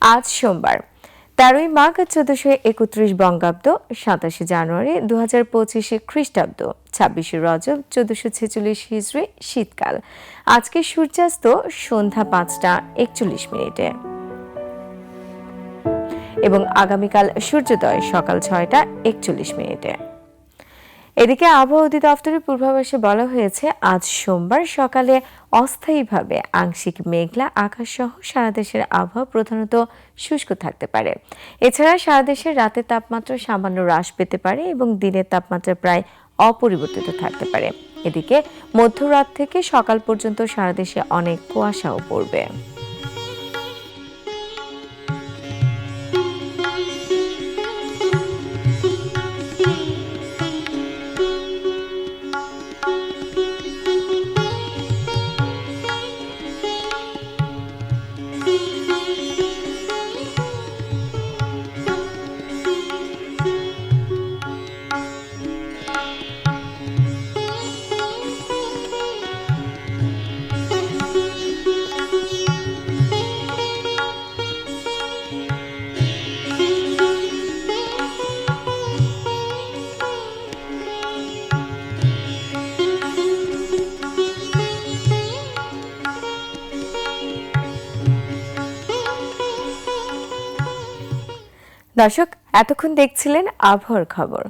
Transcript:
আজ সোমবার। তেরোই মাঘ চোদ্দশো একত্রিশ বঙ্গাব্দ, সাতাশে জানুয়ারি দু হাজার পঁচিশে খ্রিস্টাব্দ, ছাব্বিশে রজব চোদ্দশো ছেচল্লিশ হিজড়ি, শীতকাল। আজকে সূর্যাস্ত সন্ধ্যা পাঁচটা একচল্লিশ মিনিটে। এবং আগামীকাল সূর্যোদয় সকাল ছয়টা একচল্লিশ মিনিটে। এদিকে আবহাওয়া অধিদপ্তরের পূর্বাভাসে বলা হয়েছে, আজ সোমবার সকালে অস্থায়ীভাবে আংশিক মেঘলা আকাশ সহ সারা দেশের আবহাওয়া প্রধানত শুষ্ক থাকতে পারে। এছাড়া সারা দেশের রাতের তাপমাত্রা সামান্য হ্রাস পেতে পারে এবং দিনের তাপমাত্রা প্রায় অপরিবর্তিত থাকতে পারে। এদিকে মধ্যরাত থেকে সকাল পর্যন্ত সারা দেশে অনেক কুয়াশাও পড়বে। দর্শক এতক্ষণ দেখছিলেন আবহাওয়ার খবর।